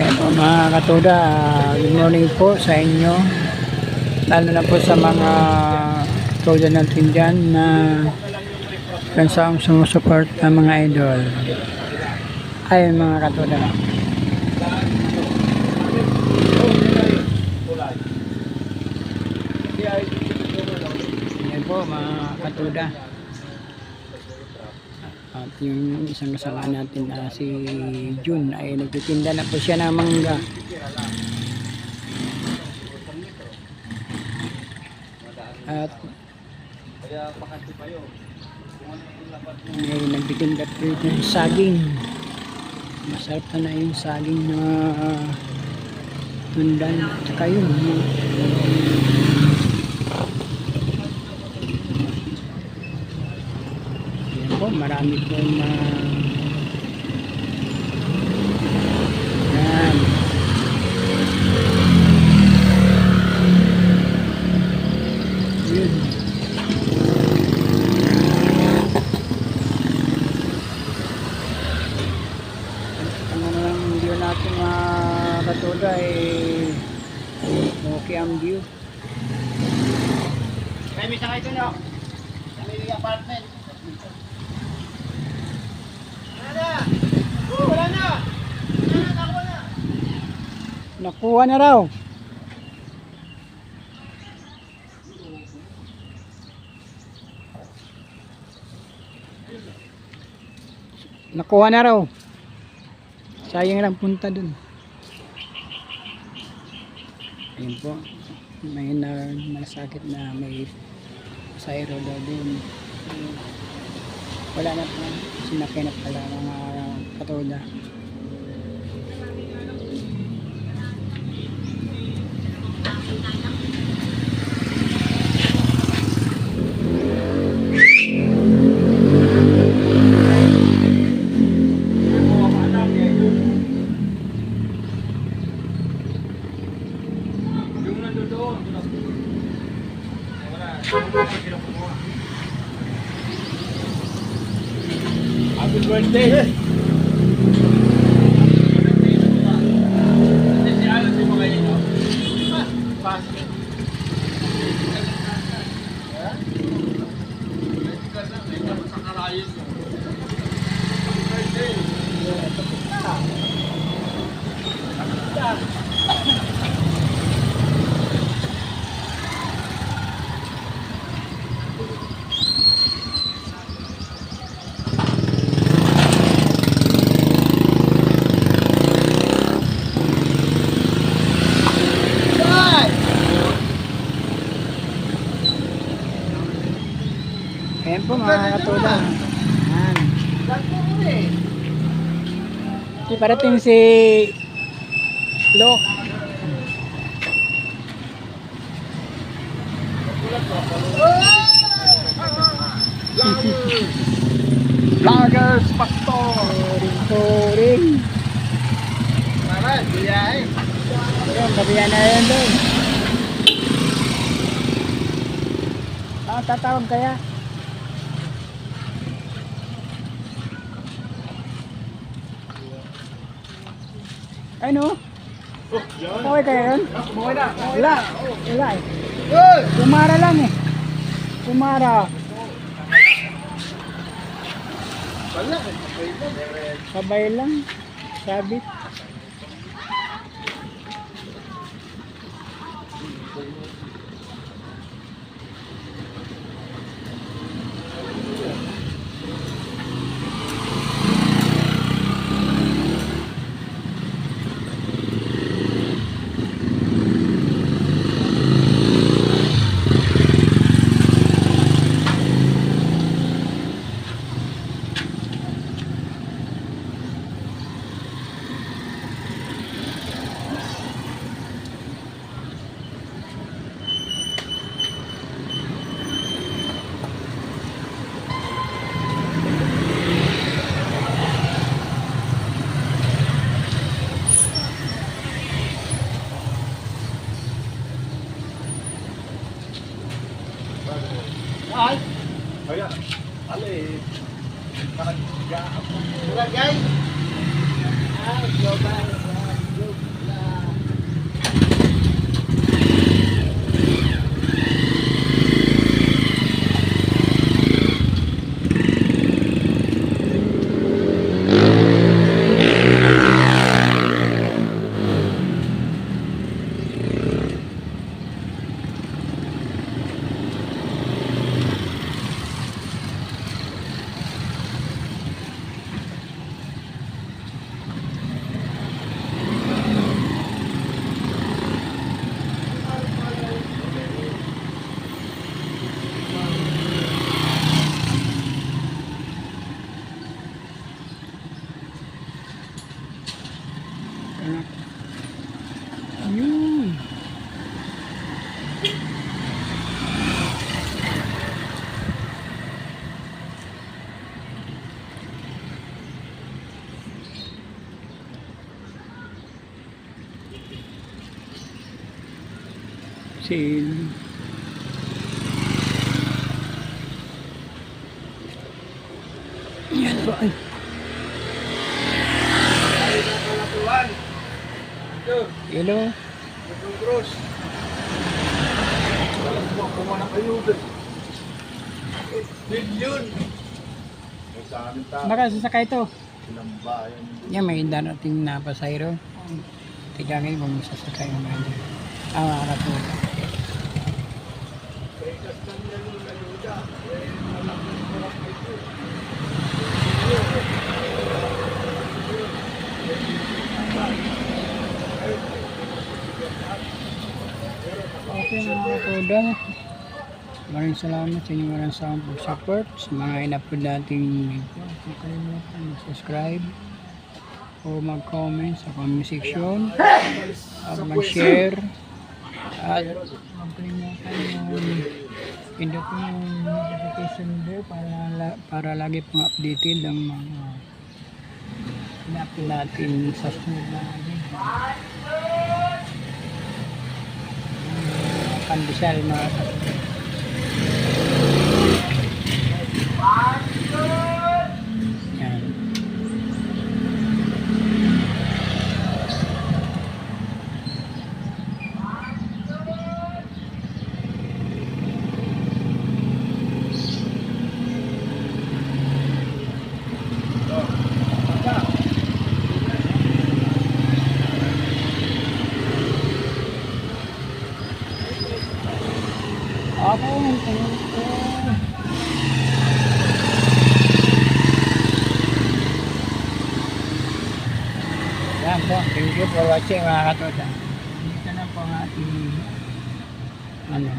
Ayan mga katuda, good morning po sa inyo. Lalo na po sa mga katuda natin dyan na kansang sumusuport ng mga idol. Ay mga katuda. Ayan po mga katuda. Yung isang kasama natin na si Jun ay nagtitinda na po siya ng mangga. At ay nagtitinda po ito ng saging. Masarap na na yung saging na tundan at saka yun. Marami po na yan. Yun. Ano natin mga katuda eh okay ang view. May kayo dun, no? Sa apartment. Wala na! Oh, wala na! Wala na, nakuha na! Raw. Nakuha na raw. Sayang lang punta dun. Ayun po. May na, nasakit na may sayro daw dun. Wala na po. Sinakay na pala mga katoda. Happy birthday! Ayan po mga katoda. Ayan. Di parating si Lo. Vloggers Pastor! Turing, turing. Tara, biyahe! Ayun, kabiyan na yun doon. Ah, tatawag kaya? Ay no? Kaway kaya yun? Buhay na! Wala. Wala eh. Kumara lang eh. Kumara. Sabay lang. Sabit. Hollywood. Ay. Kaya. Ano. Ah. Parang gaap. Wala guys. Ay, global. Sil. Yan po. Ay. Hello. yung cross. Alam mo, kumana kayo. 8 billion. Baka sasakay ito. Yan, may darating na pasayro. Tigangin kung sasakay mo ba niya. Ah, mga katulad. Okay mga katoda. Maraming salamat sa inyong walang sawang pag-support sa mga in-upload nating video. Huwag kalimutan mag-subscribe o mag-comment sa comment section at mag-share at huwag kalimutan yung pindutin yung notification bell para, para lagi pong updated ang mga in-upload natin sa sunod na video. Pandesal mga katoda. Thank you. For watching mga katoda. Dito na po ang ating ano,